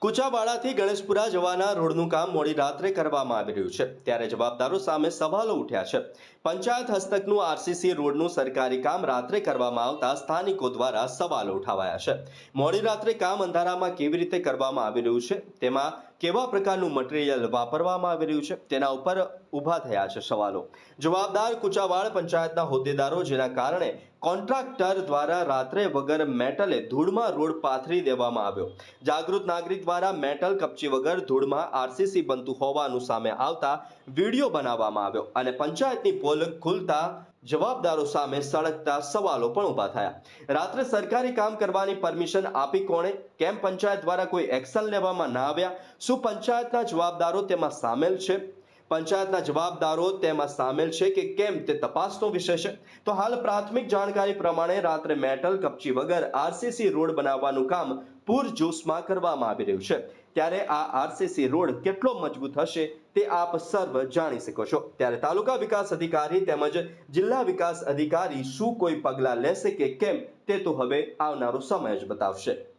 કુચાવાડાથી ગણેશપુરા જવાના રોડનું કામ મોડી રાત્રે કરવામાં આવી રહ્યું છે. ત્યારે જવાબદારો સામે સવાલો ઉઠ્યા છે. પંચાયત હસ્તકનું આરસીસી રોડનું સરકારી કામ રાત્રે કરવામાં આવતા સ્થાનિકો દ્વારા સવાલો ઉઠાવાયા છે. મોડી રાત્રે કામ અંધારામાં કેવી રીતે કરવામાં આવી રહ્યું છે? તેમાં કેવા પ્રકારનું મટીરિયલ વાપરવામાં આવી રહ્યું છે? તેના ઉપર ઊભા થયા છે સવાલો. જવાબદાર કુચાવાડ પંચાયતના હોદ્દેદારો, જેના કારણે કોન્ટ્રાક્ટર દ્વારા રાત્રે વગર મેટલે ધૂળમાં રોડ પાથરી દેવામાં આવ્યો. જાગૃત નાગરિક દ્વારા મેટલ કપચી વગર ધૂળમાં આરસીસી બનતું હોવાનું સામે આવતા વીડિયો બનાવવામાં આવ્યો અને પંચાયતની પોલ ખુલતા જવાબદારો સામે સળગતા સવાલો પણ ઊભા થયા. રાત્રે સરકારી કામ કરવાની પરમિશન આપી કોણે? કેમ પંચાયત દ્વારા કોઈ એક્શન લેવામાં ના આવ્યા? શું પંચાયતના જવાબદારો તેમાં સામેલ છે? પંચાયતના જવાબદારો તેમાં સામેલ છે કે કેમ તે તપાસનો વિષય છે. તો હાલ પ્રાથમિક જાણકારી પ્રમાણે રાત્રે મેટલ કપચી વગર આરસીસી રોડ બનાવવાનું કામ પૂરજોશમાં કરવામાં આવી રહ્યું છે. ત્યારે આ આરસીસી રોડ કેટલો મજબૂત હશે તે આપ સર્વ જાણી શકો છો. ત્યારે તાલુકા વિકાસ અધિકારી તેમજ જિલ્લા વિકાસ અધિકારી શું કોઈ પગલાં લેશે કે કેમ તે તો હવે આવનારો સમય જ બતાવશે.